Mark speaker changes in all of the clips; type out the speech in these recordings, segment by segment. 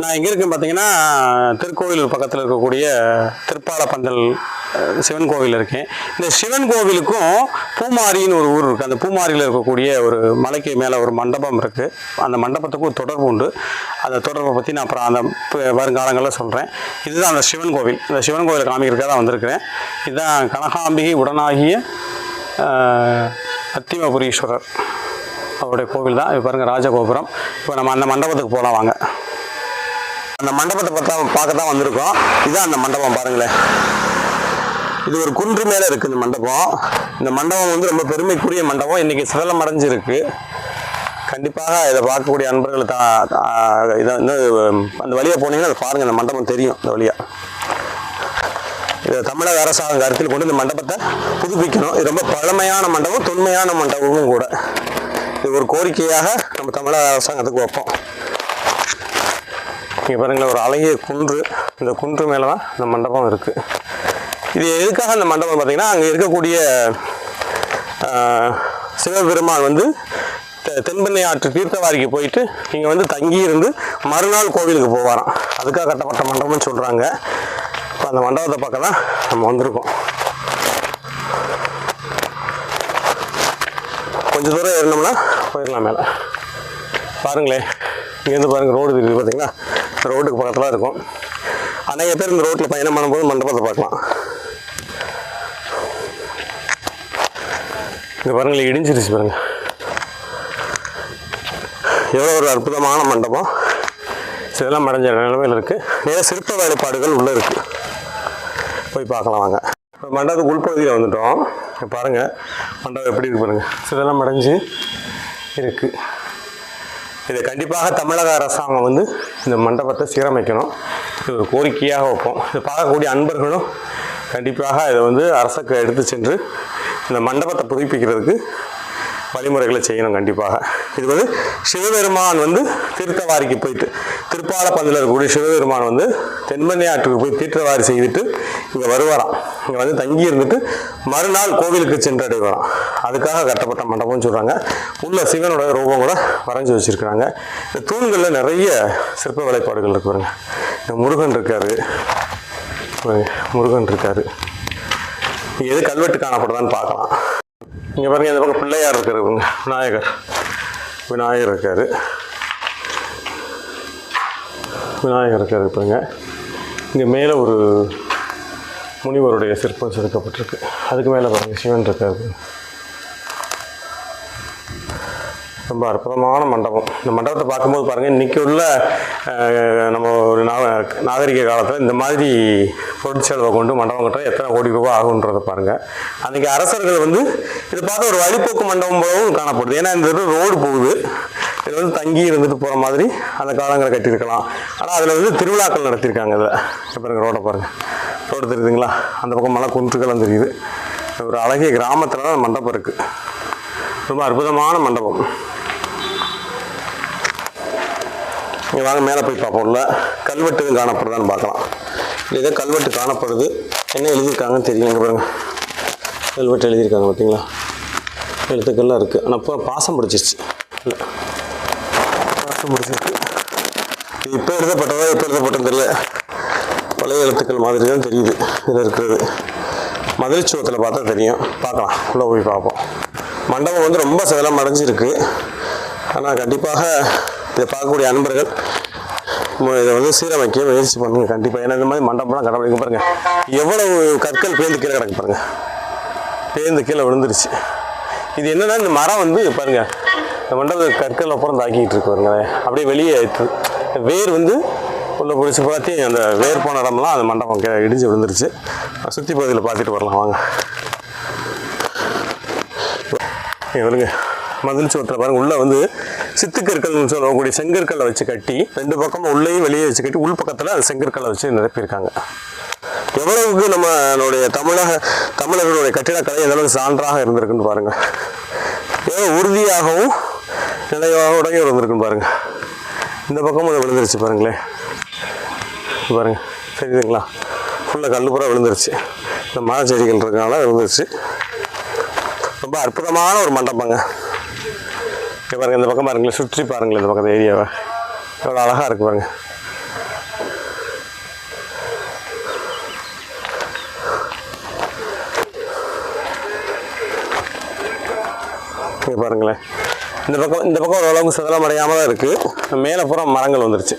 Speaker 1: நான் எங்கே இருக்கேன் பார்த்தீங்கன்னா திருக்கோவில் பக்கத்தில் இருக்கக்கூடிய திருப்பாலப்பந்தல் சிவன் கோவில் இருக்கேன். இந்த சிவன் கோவிலுக்கும் பூமாரின்னு ஒரு ஊர் இருக்குது அந்த பூமாரியில் இருக்கக்கூடிய ஒரு மலைக்கு மேலே ஒரு மண்டபம் இருக்குது அந்த மண்டபத்துக்கும் ஒரு தொடர்பு உண்டு. அந்த தொடர்பை பற்றி நான் அப்புறம் அந்த வருங்காலங்களில் சொல்கிறேன் இதுதான் அந்த சிவன் கோவில். இந்த சிவன் கோவில் காமிக்கிறதுக்காக தான் வந்திருக்கிறேன். இதுதான் கனகாம்பிகை உடனாகிய அத்திமபுரீஸ்வரர் அவருடைய கோவில் தான். இப்போ பாருங்கள் ராஜகோபுரம். இப்போ நம்ம அந்த மண்டபத்துக்கு போகலாம் வாங்க. அந்த மண்டபத்தை பார்த்தா பார்க்க தான் வந்திருக்கோம். இதுதான் அந்த மண்டபம் பாருங்களேன். இது ஒரு குன்று மேலே இருக்குது இந்த மண்டபம். இந்த மண்டபம் வந்து ரொம்ப பெருமைக்குரிய மண்டபம். இன்றைக்கி சிதலம் அடைஞ்சிருக்கு கண்டிப்பாக இதை பார்க்கக்கூடிய அன்பர்கள் தா தா- இதை வந்து அந்த வழியாக போனீங்கன்னா அதை பாருங்கள் இந்த மண்டபம் தெரியும் இந்த வழியாக இதை தமிழக அரசாங்கம் கருத்தில் கொண்டு இந்த மண்டபத்தை புதுப்பிக்கணும். இது ரொம்ப பழமையான மண்டபம் தொன்மையான மண்டபமும் கூட. இது ஒரு கோரிக்கையாக நம்ம தமிழக அரசாங்கத்துக்கு வைப்போம். இங்கே பாருங்களேன் ஒரு அழகிய குன்று. இந்த குன்று மேலே தான் இந்த மண்டபம் இருக்குது இது எதுக்காக இந்த மண்டபம் பார்த்திங்கன்னா அங்கே இருக்கக்கூடிய சிவபெருமான் வந்து தெ- தென்பெண்ணை ஆற்று தீர்த்தவாரிக்கு போயிட்டு இங்கே வந்து தங்கி இருந்து மறுநாள் கோவிலுக்கு போவாராம். அதுக்காக கட்டப்பட்ட மண்டபம்னு சொல்கிறாங்க இப்போ அந்த மண்டபத்தை பார்க்க தான் நம்ம வந்திருக்கோம். கொஞ்சம் தூரம் ஏறினோம்னா போயிடலாம் மேலே. பாருங்களேன் இங்கேருந்து பாருங்கள் ரோடு தெரியுது பார்த்தீங்களா? ரோட்டுக்கு பக்கத்தில் இருக்கும். அநேக பேர் இந்த ரோட்டில் பயணம் பண்ணும்போது மண்டபத்தை பார்க்கலாம். இங்கே பாருங்கள் இடிஞ்சிருச்சு பாருங்க. எவ்வளோ ஒரு அற்புதமான மண்டபம். இதெல்லாம் அடைஞ்ச நிலைமையில் இருக்குது நிறைய சிற்ப வேலைப்பாடுகள் உள்ளே இருக்குது போய் பார்க்கலாம் வாங்க. மண்டபத்துக்கு உள்பகுதியில் வந்துட்டோம். பாருங்கள் மண்டபம் எப்படி இருக்கு பாருங்கள் சிதெல்லாம் அடைஞ்சு இருக்குது இதை கண்டிப்பாக தமிழக அரசாங்கம் வந்து இந்த மண்டபத்தை சீரமைக்கணும். இது ஒரு கோரிக்கையாக வைப்போம். இதை பார்க்கக்கூடிய அன்பர்களும் கண்டிப்பாக இதை வந்து அரசுக்கு எடுத்து சென்று இந்த மண்டபத்தை புதுப்பிக்கிறதுக்கு வழிமுறைகளை செய்யணும் கண்டிப்பாக. இது வந்து சிவபெருமான் வந்து தீர்த்தவாரிக்கு போயிட்டு திருப்பாலப்பந்தில் இருக்கக்கூடிய சிவபெருமான் வந்து தென்பெண்ணை ஆற்றுக்கு போய் தீர்த்தவாரி செய்துட்டு இங்கே வருவாராம். இங்கே வந்து தங்கி இருந்துட்டு மறுநாள் கோவிலுக்கு சென்றடைவாராம். அதுக்காக கட்டப்பட்ட மண்டபம்னு சொல்கிறாங்க உள்ள சிவனோட ரூபம் கூட வரைஞ்சி வச்சுருக்கிறாங்க. இந்த தூண்களில் நிறைய சிற்ப வேலைப்பாடுகள் இருக்கு பாருங்க. இந்த முருகன் இருக்காரு. முருகன் இருக்காரு. இங்க எது கல்வெட்டு காணப்படுதான்னு பார்க்கலாம். இங்கே பாருங்க இந்த பக்கம் பிள்ளையார் இருக்கிறவங்க விநாயகர். விநாயகர் இருக்கார். விநாயகர் இருக்கார் பாருங்க. இங்கே மேலே ஒரு முனிவருடைய சிற்பம் செதுக்கப்பட்டிருக்கு. அதுக்கு மேலே பாருங்கள் சிவன் இருக்கார். ரொம்ப அற்புதமான மண்டபம். இந்த மண்டபத்தை பார்க்கும்போது பாருங்கள் இன்றைக்கி உள்ள நம்ம ஒரு நாக நாகரிக காலத்தில் இந்த மாதிரி பொருட்செலவை கொண்டு மண்டபம் கட்டுற எத்தனை கோடி ரூபாய் ஆகுன்றதை பாருங்கள் அன்றைக்கி அரசர்கள் வந்து இதை பார்த்து ஒரு வழிபோக்கு மண்டபம் போலவும் காணப்படுது. ஏன்னா இந்த ரோடு போகுது. இது வந்து தங்கி இருந்துட்டு போகிற மாதிரி அந்த காலங்களை கட்டியிருக்கலாம். ஆனால் அதில் வந்து திருவிழாக்கள் நடத்தியிருக்காங்க இதில். இப்போ பாருங்க ரோடை பாருங்கள் ரோடு தெரியுதுங்களா? அந்த பக்கம் மலை குன்றுகளும் தெரியுது. ஒரு அழகிய கிராமத்தில் தான் மண்டபம் இருக்குது ரொம்ப அற்புதமான மண்டபம். இங்கே வாங்க மேலே போய் பார்ப்போம். கல்வெட்டு காணப்படுதான்னு பார்க்கலாம். இல்லை கல்வெட்டு காணப்படுது. என்ன எழுதியிருக்காங்கன்னு தெரியும் இங்கே பாருங்க. கல்வெட்டு எழுதியிருக்காங்க பார்த்தீங்களா? எழுத்துக்கள்லாம் இருக்குது ஆனால் இப்போ பாசம் பிடிச்சிருச்சு. இல்லை. பாசம் பிடிச்சிருக்கு. இப்போ எழுதப்பட்டதா இப்போ எழுதப்பட்டது தெரியல. பழைய எழுத்துக்கள் மாதிரி தான் தெரியுது. இதில் இருக்கிறது. மதுரை சுவத்தில் பார்த்தா தெரியும். பார்க்கலாம். உள்ளே போய் பார்ப்போம். மண்டபம் வந்து ரொம்ப சிதலம் அடைஞ்சிருக்கு. ஆனால் கண்டிப்பாக இதை பார்க்கக்கூடிய அன்பர்கள் இதை வந்து சீரமைக்க முயற்சி பண்ணுங்க கண்டிப்பாக ஏன்னா இந்த மாதிரி மண்டபம்லாம் கடவுளுக்கு பாருங்க. எவ்வளவு கற்கள் பேருந்து கீழே கிடக்கு பாருங்க. பேருந்து கீழே விழுந்துருச்சு. இது என்னன்னா இந்த மரம் வந்து பாருங்க இந்த மண்டப கற்கள் அப்புறம் தாக்கிட்டு இருக்கு பாருங்களேன் அப்படியே வெளியே ஆயிட்டு வேர் வந்து உள்ள பிடிச்சி பார்த்து அந்த வேர் போன இடம்லாம் அந்த மண்டபம் இடிஞ்சு விழுந்துருச்சு. சுற்றி பகுதியில் பார்த்துட்டு வரலாம் வாங்க. இங்க பாருங்க. மதில் சுவத்தில் பாருங்க உள்ளே வந்து சித்துக்கற்கள்னு சொல்லக்கூடிய செங்கற்களை வச்சு கட்டி ரெண்டு பக்கமும் உள்ளேயும் வெளியே வச்சு கட்டி உள் பக்கத்தில் அந்த செங்கற்களை வச்சு நிரப்பியிருக்காங்க. எவ்வளவுக்கு நம்மளுடைய தமிழக தமிழர்களுடைய கட்டிடக்கலை எந்தளவுக்கு சான்றாக இருந்திருக்குன்னு பாருங்க. ஏதோ உறுதியாகவும் நிலையோடையும் இருந்திருக்குன்னு பாருங்க. இந்த பக்கமும் அதை விழுந்துருச்சு பாருங்களேன். பாருங்கள் பாருங்க. தெரியுதுங்களா? ஃபுல்லாக கல் பூரா விழுந்துருச்சு. இந்த மர செடிகள் இருக்கனால விழுந்துருச்சு. ரொம்ப அற்புதமான ஒரு மண்டபங்க. பாருங்கள் இந்த பக்கம் பாருங்களேன். சுற்றி பாருங்கள் இந்த பக்கம் ஏரியாவை எவ்வளோ அழகாக இருக்கு பாருங்க. இங்கே பாருங்களேன். இந்த பக்கம் இந்த பக்கம் ஓரளவுக்கு சதலம் அடையாமல் தான் இருக்குது மேலே பூரா மரங்கள் வந்துருச்சு.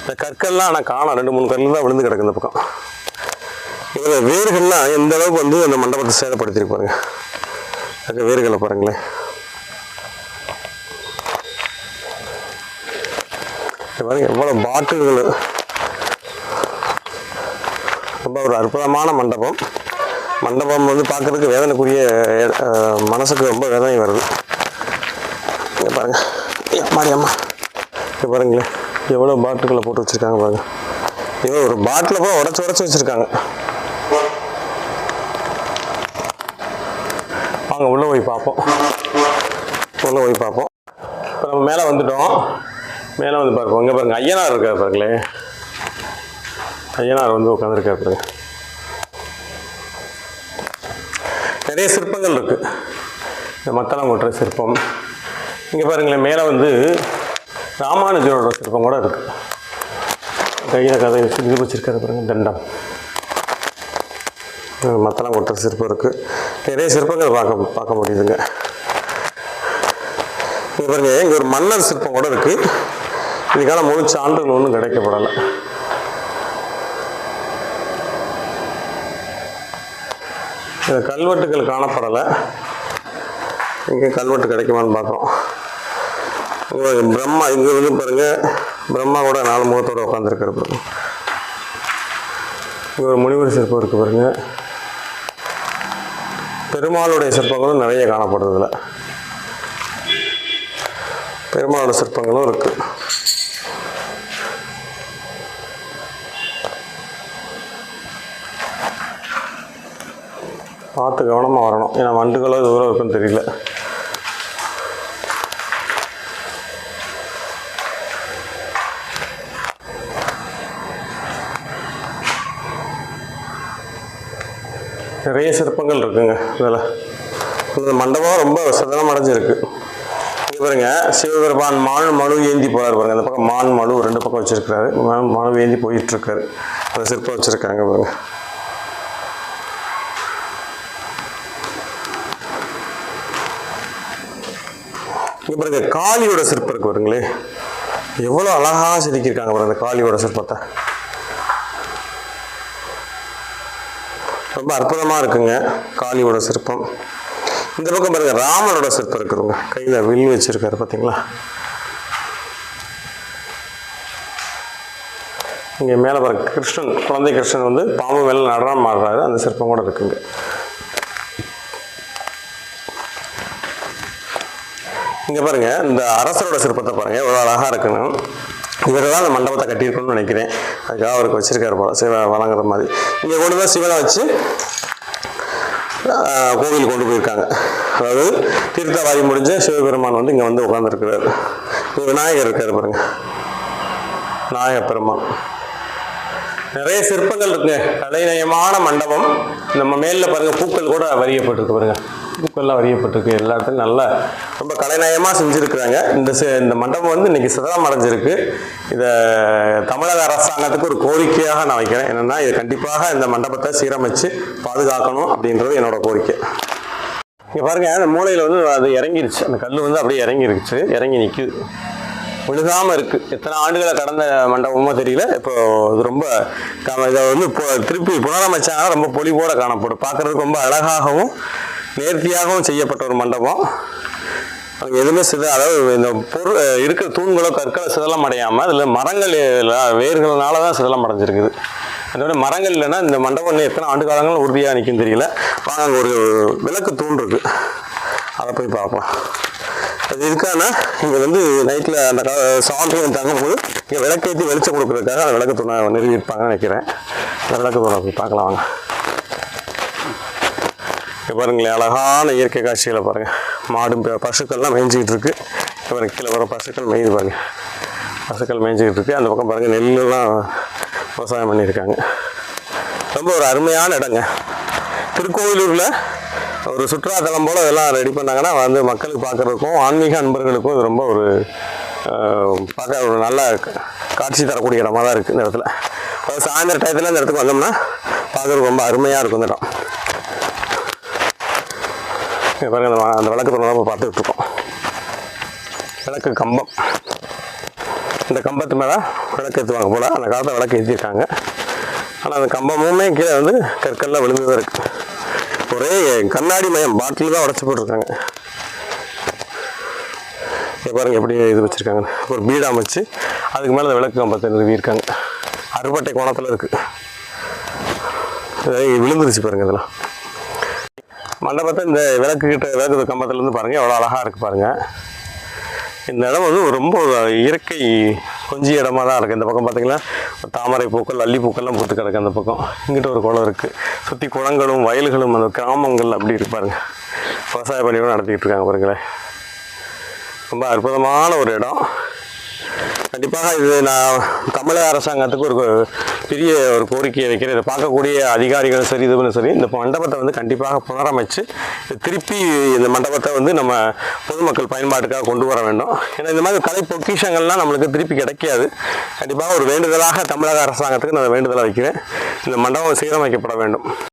Speaker 1: இந்த கற்கள்லாம் ஆனால் காணும். ரெண்டு மூணு கல் தான் விழுந்து கிடக்கு இந்த பக்கம். இதில் வேர்கள்லாம் எந்த அளவுக்கு வந்து அந்த மண்டபத்தை சேதப்படுத்தியிருப்பாருங்க அங்கே வேர்களை பாருங்களேன். பாருங்க எவ்வளோ பாட்டில்கள். ரொம்ப ஒரு அற்புதமான மண்டபம். மண்டபம் வந்து பார்க்கறதுக்கு வேதனைக்குரிய மனசுக்கு ரொம்ப வேதனை வருது. இங்கே பாருங்கள் ஏ, அம்மாடி அம்மா. இங்கே பாருங்களேன் எவ்வளோ பாட்டில்களை போட்டு வச்சுருக்காங்க பாருங்கள் இவ்வளோ ஒரு பாட்டில் போய் உடச்சி உடச்சி வச்சுருக்காங்க. வாங்க உள்ளே போய் பார்ப்போம். உள்ளே போய் பார்ப்போம். இப்போ நம்ம மேலே வந்துட்டோம். மேலே வந்து பார்ப்போம் இங்கே பாருங்கள் ஐயனார் இருக்கார் பாருங்களே. ஐயனார் வந்து உட்காந்துருக்கார் பாருங்க. நிறைய சிற்பங்கள் இருக்குது இந்த மத்தளங்கொற்ற சிற்பம். இங்கே பாருங்களேன் மேலே வந்து ராமானுஜரோட சிற்பம் கூட இருக்குது கையில் கதை வச்சு இது வச்சுருக்காரு பாருங்க தண்டம். மத்தளங்கொற்ற சிற்பம் இருக்குது நிறைய சிற்பங்கள் பார்க்க பார்க்க முடியுதுங்க. இங்கே பாருங்க இங்கே ஒரு மன்னர் சிற்பம் கூட இருக்குது இதுக்கான முழு சான்றுகள் ஒன்றும் கிடைக்கப்படலை. இந்த கல்வெட்டுகள் காணப்படலை. இங்கே கல்வெட்டு கிடைக்குமான்னு பார்க்குறோம். பிரம்மா இங்கே வந்து பாருங்கள் பிரம்மா கூட நாலு முகத்தோடு உட்காந்துருக்காரு பாருங்க. இங்கே ஒரு முனிவர் சிற்பம் இருக்குது பாருங்க. பெருமாளுடைய சிற்பங்களும் நிறைய காணப்படுறதில்லை பெருமாளோட சிற்பங்களும் இருக்குது பார்த்து கவனமாக வரணும். ஏன்னா வண்டுகளோ தூரம் இருக்குன்னு தெரியல. நிறைய சிற்பங்கள் இருக்குங்க இதில். இந்த மண்டபம் ரொம்ப சதனம் அடைஞ்சிருக்கு. இங்கே பாருங்க சிவபெருமான் மான் மனு ஏந்தி போகிறார் பாருங்க. அந்த பக்கம் மான் மனு ரெண்டு பக்கம் வச்சிருக்காரு மான் மனு ஏந்தி போயிட்டுருக்காரு அந்த சிற்பம் வச்சுருக்காங்க பாருங்கள் இங்கே பாருங்க காளியோட சிற்பம் இருக்கு பாருங்களே. எவ்வளோ அழகாக செதுக்கியிருக்காங்க பாருங்க அந்த காளியோட சிற்பத்தை ரொம்ப அற்புதமாக இருக்குங்க காளியோட சிற்பம் இந்த பக்கம் பாருங்க ராமனோட சிற்பம் இருக்குதுங்க கையில் வில் வச்சிருக்காரு பார்த்தீங்களா இங்கே மேலே பாருங்க கிருஷ்ணன் குழந்தை கிருஷ்ணன் வந்து பாம்பு மேலே நடனம் ஆடுறாரு அந்த சிற்பம் கூட இருக்குங்க. இங்கே பாருங்கள் இந்த அரசரோட சிற்பத்தை பாருங்கள் எவ்வளோ அழகாக இருக்கணும் இவர் தான் அந்த மண்டபத்தை கட்டியிருக்கணும்னு நினைக்கிறேன். அதுக்காக அவருக்கு வச்சுருக்காரு போல சிவ வழங்குற மாதிரி. இங்கே கொண்டு தான் சிவனை வச்சு கோவில் கொண்டு போயிருக்காங்க. அதாவது தீர்த்தவாரி முடிஞ்ச சிவபெருமான் வந்து இங்கே வந்து உட்காந்துருக்கிறார் விநாயகர் இருக்கார் பாருங்க. விநாயகர் பெருமான். நிறைய சிற்பங்கள் இருக்குங்க. கலைநயமான மண்டபம். நம்ம மேலில் பாருங்க பூக்கள் கூட வரியப்பட்டிருக்கு பாருங்கள் பூக்கள்லாம் வரியப்பட்டிருக்கு எல்லா இடத்துலையும் நல்லா ரொம்ப கலைநயமாக செஞ்சுருக்குறாங்க. இந்த இந்த மண்டபம் வந்து இன்றைக்கி சிதறம் அடைஞ்சிருக்கு. இதை தமிழக அரசாங்கத்துக்கு ஒரு கோரிக்கையாக நான் வைக்கிறேன். என்னென்னா இது கண்டிப்பாக இந்த மண்டபத்தை சீரமைச்சு பாதுகாக்கணும் அப்படின்றது என்னோட கோரிக்கை. இங்கே பாருங்கள் அந்த மூலையில் வந்து அது இறங்கிருச்சு. அந்த கல் வந்து அப்படியே இறங்கிருச்சு. இறங்கி நிற்குது விழுகாமல் இருக்குது எத்தனை ஆண்டுகளை கடந்த மண்டபமோ தெரியல. இப்போ இது ரொம்ப இதை வந்து இப்போ திருப்பி புனரமைச்சாங்கன்னா ரொம்ப பொலிவோட காணப்படும். பார்க்குறதுக்கு ரொம்ப அழகாகவும் நேர்த்தியாகவும் செய்யப்பட்ட ஒரு மண்டபம். அங்கே எதுவுமே சித அதாவது இந்த பொருள் இருக்கிற தூண்களோ கற்களை சிதலம் அடையாமல் அதில் மரங்கள் வேர்களால தான் சிதலம் அடைஞ்சிருக்குது. அதோட மரங்கள் இல்லைன்னா இந்த மண்டபம் எத்தனை ஆண்டு காலங்களும் உறுதியாக நிற்கும் தெரியல. வாங்க அங்கே ஒரு விளக்கு தூண் இருக்குது அதை போய் பார்ப்போம். அது இதுக்கான இங்கே வந்து நைட்டில் அந்த கா- தங்கும்போது இங்கே விளக்கேற்றி வெளிச்சம் கொடுக்குறதுக்காக அந்த விளக்கு தூணை நிறுவியிருப்பாங்கன்னு நினைக்கிறேன். அந்த விளக்கு தூணை போய் பார்க்கலாம் வாங்க. பாருங்களேன் அழகான இயற்கை காட்சிகளை பாருங்கள் மாடும் பசுக்கள்லாம் மேய்ஞ்சிக்கிட்டு இருக்கு. இங்க பாருங்க கீழே வர பசுக்கள் மேய்து பாருங்க. பசுக்கள் மேய்ஞ்சிக்கிட்டு இருக்கு. அந்த பக்கம் பாருங்கள் நெல்லுலாம் விவசாயம் பண்ணியிருக்காங்க. ரொம்ப ஒரு அருமையான இடங்க. திருக்கோவிலூரில் ஒரு சுற்றுலாத்தலம் போல் இதெல்லாம் ரெடி பண்ணாங்கன்னா வந்து மக்களுக்கு பார்க்குறதுக்கும் ஆன்மீக அன்பர்களுக்கும் இது ரொம்ப ஒரு பார்க்க ஒரு நல்ல காட்சி தரக்கூடிய இடமா தான் இருக்குது இந்த இடத்துல. சாயந்தர டயத்தில் இந்த இடத்துக்கு வந்தோம்னா பார்க்குறதுக்கு ரொம்ப அருமையாக இருக்கும் இந்த இடம். பாருங்கள் பாருங்க அந்த அந்த விளக்கு தான் நம்ம பார்த்துட்டு இருக்கோம். விளக்கு கம்பம். இந்த கம்பத்து மேலே விளக்கு ஏற்றுவாங்க போல். அந்த காலத்தில் விளக்கு ஏற்றிருக்காங்க ஆனால் அந்த கம்பமுமே கீழே வந்து கற்கள்லாம் விழுந்து தான் இருக்குது ஒரே கண்ணாடி மயம் பாட்டில் தான் உடச்சி போட்டிருக்காங்க. இங்க பாருங்க எப்படி இது வச்சுருக்காங்க. ஒரு பீடா அமைச்சு அதுக்கு மேலே அந்த விளக்கு கம்பத்தை நிறுவியிருக்காங்க. அறுபட்டை கோணத்தில் இருக்குது விழுந்துருச்சு பாருங்கள் இதெல்லாம். மண்டபத்தை இந்த விளக்கு கிட்ட விளக்கு கம்பத்துலேருந்து பாருங்கள் எவ்வளோ அழகாக இருக்குது பாருங்கள் இந்த இடம் வந்து ரொம்ப இயற்கை கொஞ்சி இடமா தான் இருக்குது இந்த பக்கம் பார்த்திங்கன்னா தாமரை பூக்கள் அல்லி பூக்கள்லாம் பூத்து கிடக்கு அந்த பக்கம். இங்கிட்ட ஒரு குளம் இருக்குது சுற்றி குளங்களும் வயல்களும் அந்த கிராமங்கள் அப்படி இருக்கு விவசாய பணிகளும் நடத்திக்கிட்டு இருக்காங்க பாருங்களேன். ரொம்ப அற்புதமான ஒரு இடம். கண்டிப்பாக இது நான் தமிழக அரசாங்கத்துக்கு ஒரு பெரிய ஒரு கோரிக்கையை வைக்கிறேன். இதை பார்க்கக்கூடிய அதிகாரிகளும் சரி இதுவும் சரி இந்த மண்டபத்தை வந்து கண்டிப்பாக புனரமைச்சு திருப்பி இந்த மண்டபத்தை வந்து நம்ம பொதுமக்கள் பயன்பாட்டுக்காக கொண்டு வர வேண்டும். ஏன்னா இந்த மாதிரி கலை பொக்கிஷங்கள்லாம் நம்மளுக்கு திருப்பி கிடைக்காது. கண்டிப்பாக ஒரு வேண்டுதலாக தமிழக அரசாங்கத்துக்கு நான் வேண்டுதலாக வைக்கிறேன். இந்த மண்டபம் சீரமைக்கப்பட வேண்டும்.